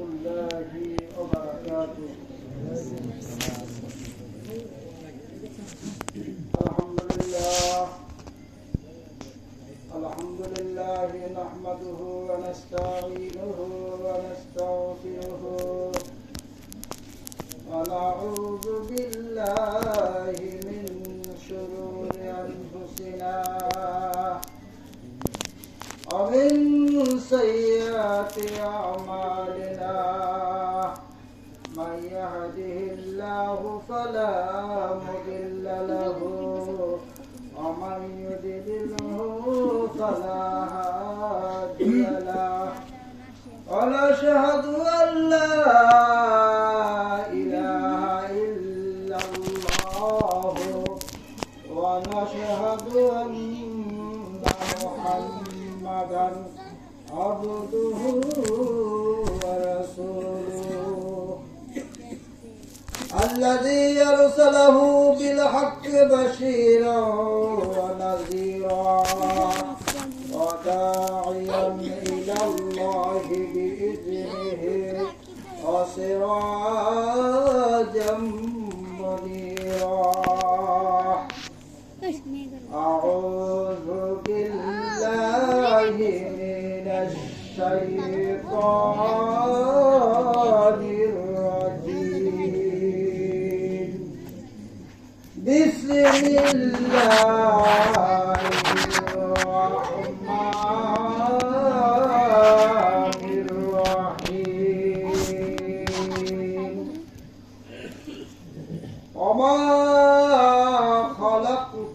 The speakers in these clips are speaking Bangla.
الله وبركاته.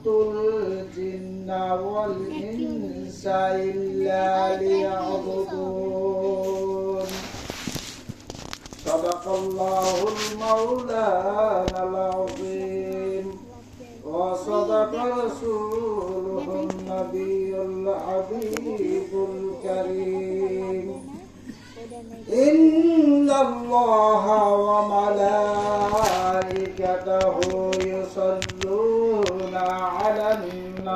الجن والإنس إلا ليعبدون صدق الله المولانا العظيم وصدق رسوله النبي الحبيب الكريم إن الله وملائكته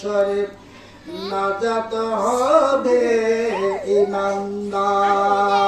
শরীফ নাজাত হবে ইমানদার।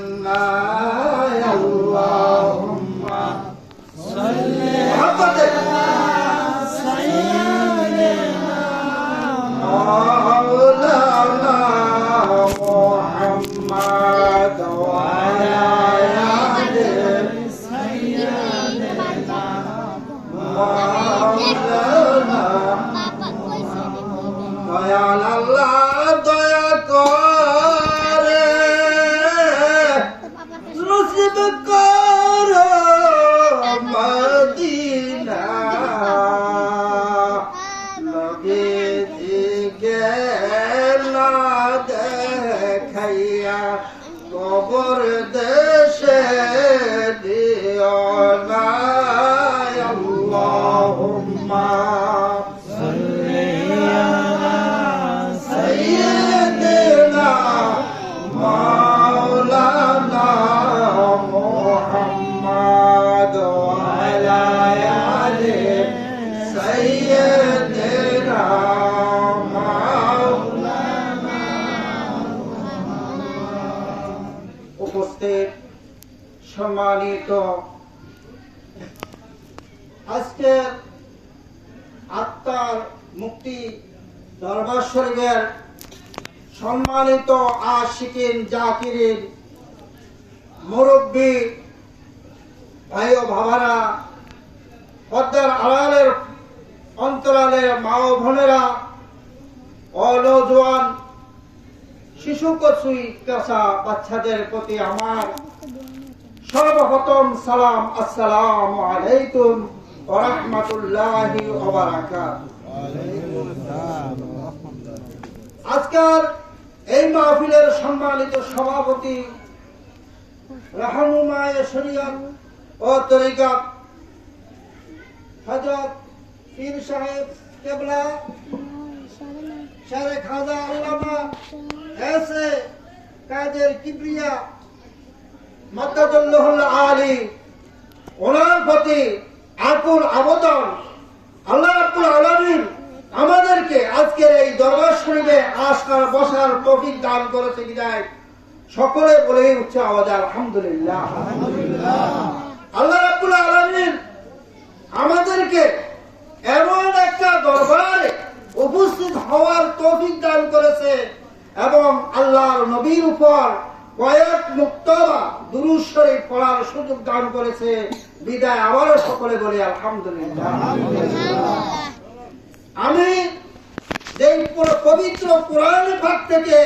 Ah. নবীজিকে না দেখাইয়া কবর দেশে উপস্থিত সম্মানিত। আজকের আত্মার মুক্তি দরবার শরীফের সম্মানিত আশিকিন জাকিরিন মুরব্বী ভাই ও ভাবারা পদ্মার আড়ালের অন্তরালের মা ও বোনেরা অনজওয়ান শিশু কচুই বাচ্চাদের প্রতি আমার সর্বপ্রথম সালাম আসসালাম আলাইকুম ওয়া রাহমাতুল্লাহি ওয়া আজকের এই মাহফিলের সম্মানিত সভাপতি রাহনুমায় শরীয়ত ও তরিকাত হযরত পীর সাহেব কেবলা শারে খাজা আল্লামা এসে কাদের কিবরিয়া মাদ্দাতুল্লাহুল আলী, ওনার প্রতি আকুল আবেদন। আল্লাহ রাব্বুল আলামিন আমাদেরকে আজকের এই দরবার শরীফে আসার বসার তৌফিক দান করেছে বিদায়। সকলে বলে উঠছে আওয়াজ আলহামদুলিল্লাহ। আল্লাহ রাব্বুল আলামিন আমাদেরকে এমন একটা দরবারে উপস্থিত হওয়ার তৌফিক দান করেছে। এবং আল্লাহর নবীর উপর কয়েক মুক্তবা শরীফ পড়ার সুযোগ দান করেছে। বিদায় আবারও সকলে বলি আলহামদুলিল্লাহ। আমি পবিত্র কোরআন ভাগ থেকে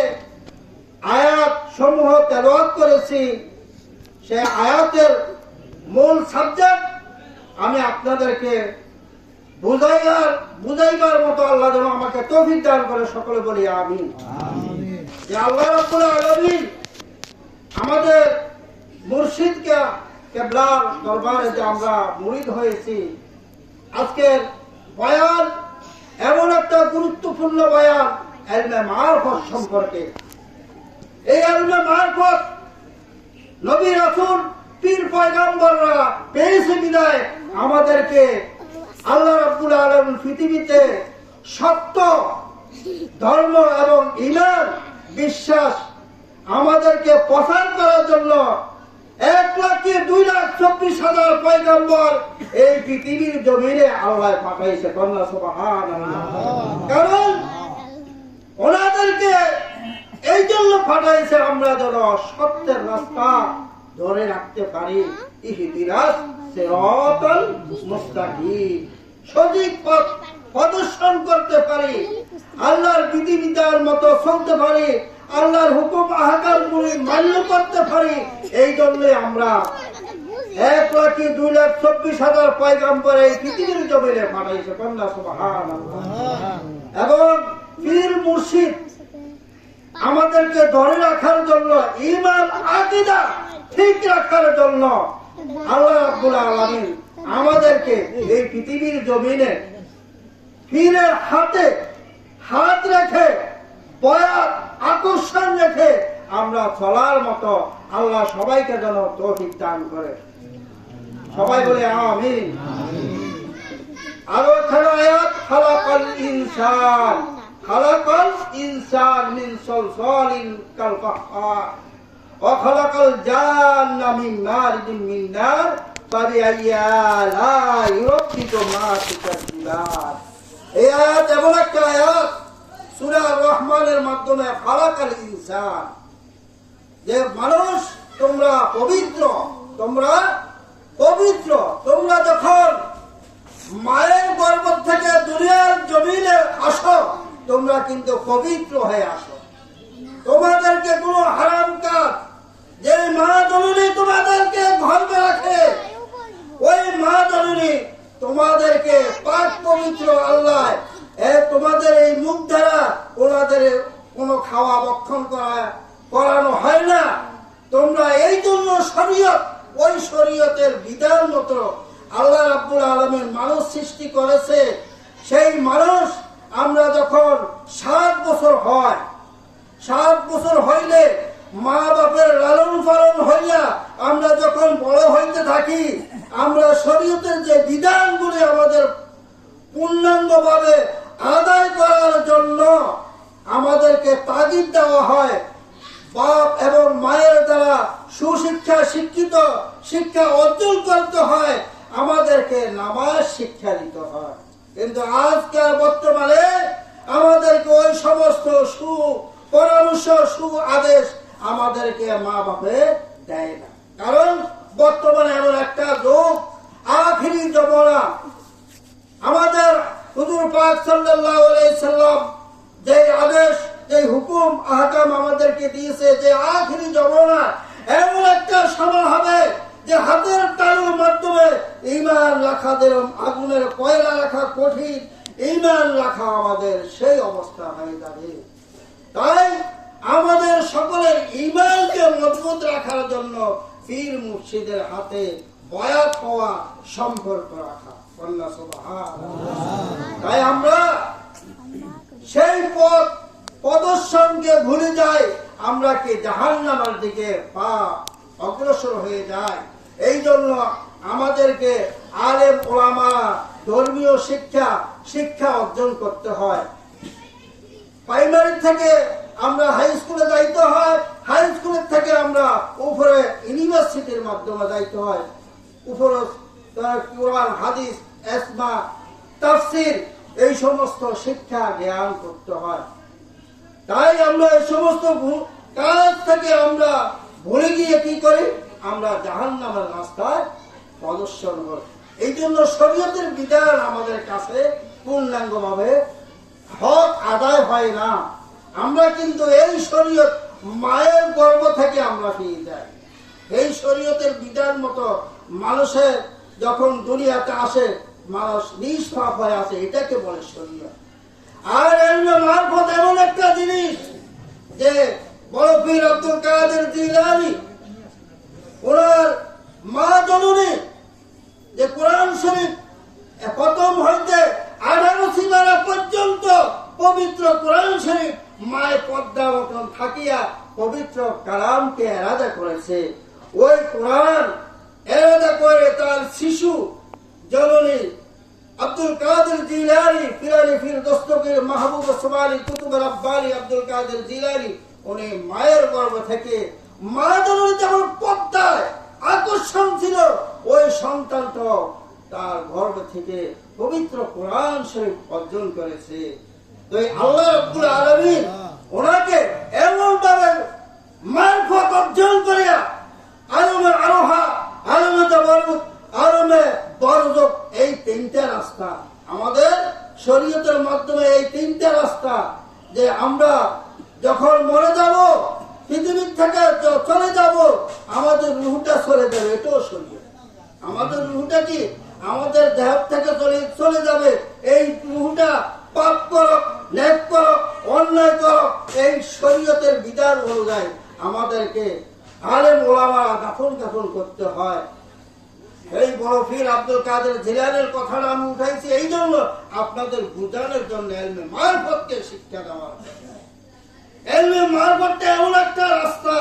আয়াত সমূহ তেলাওয়াত করেছি, সে আয়াতের মূল সাবজেক্ট আমি আপনাদেরকে বুঝাইবার বুঝাইবার মতো আল্লাহ যেন আমাকে তৌফিক দান করে সকলে বলি আমি আল্লাহ রাব্বুল আলামিন আমাদের মুর্শিদকে কেবলার দরবারে যে আমরা মুরিদ হয়েছি আজকের বয়ান এমন একটা গুরুত্বপূর্ণ বয়ান এলমে মারফত সম্পর্কে। এই এলমে মারফত নবী রাসূল পীর পয়গাম্বররা পেয়েছে বিদায় আমাদেরকে আল্লাহ রাব্বুল আলামিন পৃথিবীতে সত্য, ধর্ম এবং ইমান বিশ্বাস আমাদেরকে প্রচার করার জন্য এক লাখ দুই লাখ চব্বিশ হাজার পয়গম্বর এই পৃথিবীর জমিনে আল্লাহ পাঠাইছে কন্যা কারণ ওনাদেরকে এই জন্য পাঠাইছে আমরা যেন সত্যের রাস্তা ধরে রাখতে পারি। ইহদিনাস সিরাতাল মুস্তাকিম। সঠিক পথ প্রদর্শন করতে পারি। আল্লাহর বিধিবিধান মতো চলতে পারি। আল্লাহর হুকুম আহকাম গুলি মান্য করতে পারি। এই জন্য আমরা এক লাখ দুই লাখ চব্বিশ হাজার পয়গাম্বর এই পৃথিবীর জমিনে পাঠাইছে। কন্যা এবং পীর মুর্শিদ আমাদেরকে ধরে রাখার জন্য ইমান আকিদা ঠিক রাখার জন্য আল্লাহ রাব্বুল আলামিন আমাদেরকে এই পৃথিবীর জমিনে পীরের হাতে হাত রেখে পয়াত আকর্ষণ রেখে আমরা চলার মতো আল্লাহ সবাইকে যেন তৌফিক দান করে। সবাই বলে আমিন। আরও এখানে আয়াত, খালাকাল ইনসান খালাকাল ইনসান মিন সলসলিন কাল কাহ্ফার ওয়া খালাকাল জান্না মিন মারিজিন মিন এই আয়াত এমন একটা আয়াত, সূরা রহমানের মাধ্যমে খালাকাল ইনসান। যে মানুষ তোমরা পবিত্র তোমরা পবিত্র, তোমরা যখন মায়ের গর্ব থেকে দুনিয়ার জমিনে আসো, তোমরা কিন্তু পবিত্র হয়ে আসো। তোমাদেরকে কোনো হারাম কাজ যে মা জননী তোমাদেরকে গর্বে রাখে ওই মা জননী, তোমাদেরকে পাক পবিত্র আল্লাহ তোমাদের এই মুখ দ্বারা ওনাদের কোনো খাওয়া বক্ষণ করা, করানো হয় না। তোমরা এই জন্য শরীয়ত, ওই শরীয়তের বিধান মতো আল্লাহ রাব্বুল আলমের মানুষ সৃষ্টি করেছে। সেই মানুষ আমরা যখন সাত বছর হয়, সাত বছর হইলে মা বাপের লালন পালন হইয়া আমরা যখন বড় হইতে থাকি, আমরা শরীয়তের যে বিধানগুলি আমাদের পূর্ণাঙ্গভাবে আদায় করার জন্য আমাদেরকে তাগিদ দেওয়া হয়, বাপ এবং মায়ের দ্বারা সুশিক্ষা শিক্ষিত, শিক্ষা অর্জন করতে হয়, আমাদেরকে নামাজ শিক্ষা দিতে হয়। কিন্তু আজকাল বর্তমানে আমাদেরকে ওই সমস্ত সু, পরামর্শ সু আদেশ আমাদেরকে মা বাপে দেয় না। কারণ বর্তমানে এমন একটা লোক আখিরি জমানা। আমাদের হুজুর পাক আলাইহি সাল্লাম যে আদেশ, যে হুকুম, আহকাম আমাদেরকে দিয়েছে যে আখিরি জমানা, এমন একটা সময় হবে যে হাতের তালুর মাধ্যমে ইমান রাখা যেরকম আগুনের কয়লা রাখা কঠিন, ইমান রাখা আমাদের সেই অবস্থা হয়ে যাবে। তাই আমাদের সকলের ইমানকে মজবুত রাখার জন্য পীর মুর্শিদের হাতে বয়াত হওয়া সম্পর্ক রাখা। তাই আমরা সেই পথ প্রদর্শনকে ভুলে যাই, আমরা কি জাহান নামার দিকে পা অগ্রসর হয়ে যায় এই জন্য আমাদেরকে আলেম, ওলামা, ধর্মীয় শিক্ষা শিক্ষা অর্জন করতে হয়। প্রাইমারি থেকে আমরা হাই স্কুলে যাইতে হয়। হাই স্কুলের থেকে আমরা উপরে ইউনিভার্সিটির মাধ্যমে যাইতে হয়। উপরে কোরআন, হাদিস এসমা তাফসির এই সমস্ত শিক্ষা জ্ঞান করতে হয়। তাই আমরা এই সমস্ত কাজ থেকে আমরা ভুলে গিয়ে কি করি? আমরা জাহান নামের রাস্তায় প্রদর্শন করি। এই জন্য শরীয়তের বিধান আমাদের কাছে পূর্ণাঙ্গ ভাবে হক আদায় হয় না। আমরা কিন্তু এই শরীয়ত মায়ের গর্ভ থেকে আমরা পেয়ে যাই। এই শরীয়তের বিধান মতো মানুষের যখন দুনিয়াতে আসে, মানুষ নিষ্পাপ হয়ে আসে, এটাকে বলে শরীয়ত। আর এমনি মারফত এমন একটা জিনিস যে বড় পীর আব্দুল কাদের জিলানি, ওনার মা জননী, যে কোরআন শরীফ প্রথম হইতে আঠারো সীমানা পর্যন্ত পবিত্র কোরআন শরীফ মায়ের পদ্মা মতন থাকিয়া পবিত্র কালামকে এরাদা করেছে। ওই কোরআন এরাদা করে তার শিশু, জননী আব্দুল কাদের জিলানি ফিরানি ফির দস্তগীর মাহবুব সোমালি কুতুব রাব্বানি আব্দুল কাদের জিলানি, উনি মায়ের গর্ভ থেকে মা জননী যেমন পদ্মায় আকর্ষণ ছিল, ওই সন্তানটা তার গর্ভ থেকে পবিত্র কোরআন শরীফ অর্জন করেছে। আল্লাহ রব্বুল আলামিন ওনাকে এমন মারফত অর্জন করিয়া আলমে আরোহা এই তিনটা রাস্তা আমাদের শরীয়তের মাধ্যমে এই তিনটা রাস্তা যে আমরা যখন মরে যাব, পৃথিবীর থেকে চলে যাব, আমাদের রুহটা সরে যাবে, এটাও শরীয়ত। আমাদের রুহটা কি? আমাদের দেহ থেকে চলে চলে যাবে, এই রুহটা পাপ করো ন্যাক করো অন্যায় করো এই শরীয়তের বিধান অনুযায়ী আমাদেরকে আলেম ওলামা দাফন কাফন করতে হয়। এই বড় ফির আব্দুল কাদের জিলানের কথাটা আমি উঠাইছি, এই জন্য আপনাদের বুঝানোর জন্য এলমে মারফতকে শিক্ষা জন্য। এলমে মারফতটা এমন একটা রাস্তা,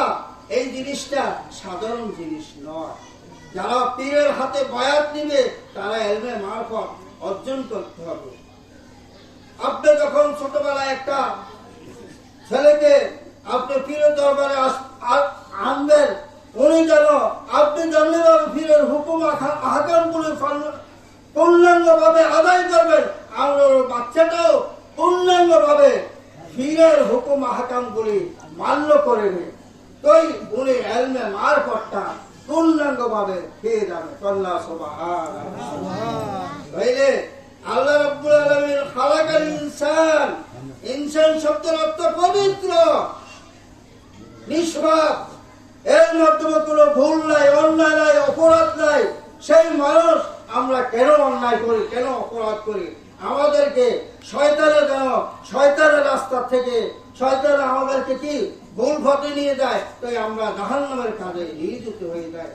এই জিনিসটা সাধারণ জিনিস নয়। যারা পীরের হাতে বয়াত নিবে তারা এলমে মারফত অর্জন করতে হবে। আপনি যখন ছোটবেলায় একটা ছেলেকে আপনি পীরের দরবারে আনবেন উনি যেন আপনি জানলেন পীরের হুকুম হাকাম গুলি পূর্ণাঙ্গ ভাবে আদায় করবেন আর বাচ্চাটাও পূর্ণাঙ্গ ভাবে পীরের হুকুম হাকাম গুলি মান্য করবে তাই উনি এলমে মার পট্টা পূর্ণাঙ্গ ভাবে পেয়ে যাবে কল্লা সভা আল্লাহ রাব্বুল আলামিন খালাকাল ইনসান ইনসান শব্দের অর্থ পবিত্র। নিষ্পাপ। এর মাধ্যমে কোনো ভুল নাই, অন্যায় নাই, অপরাধ নাই। সেই মানুষ আমরা কেন অন্যায় করি, কেন অপরাধ করি? আমাদেরকে শয়তানের যেন, শয়তানের রাস্তা থেকে, শয়তান আমাদেরকে কি ভুল ফতে নিয়ে যায়? তাই আমরা জাহান নামের কাজে নিয়োজিত হয়ে যায়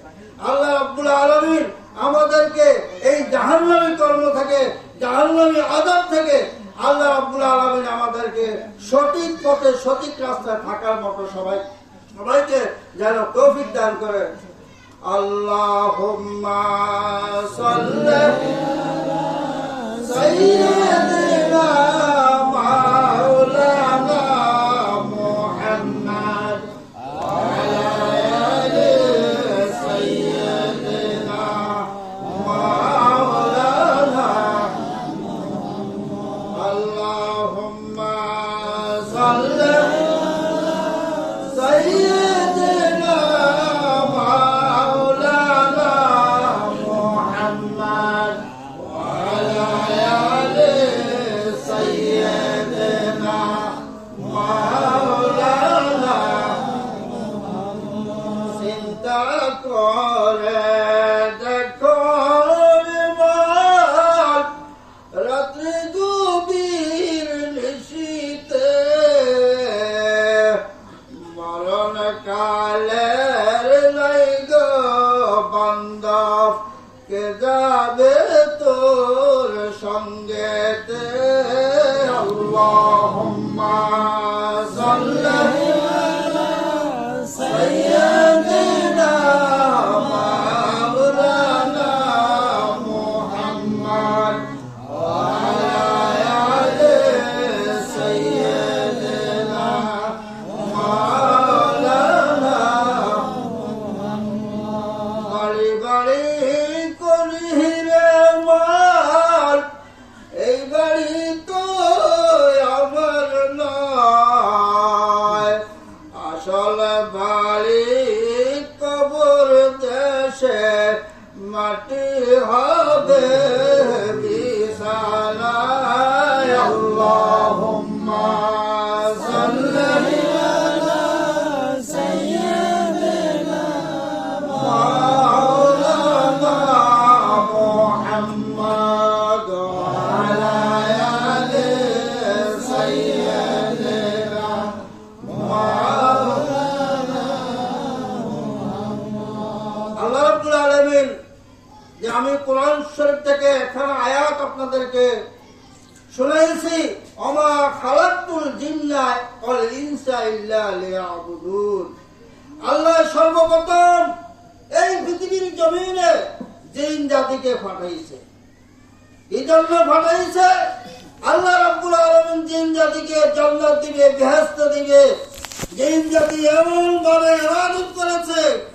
আল্লাহ আব্দুল আলমিন আমাদেরকে এই জাহান্নামী কর্ম থেকে, জাহান্নামী আদাব থেকে আল্লাহ আব্দুল আলমিন আমাদেরকে সঠিক পথে, সঠিক রাস্তায় থাকার মতো সবাই, সবাইকে যেন তৌফিক দান করে আল্লাহ সাল্লাহ বাড়ি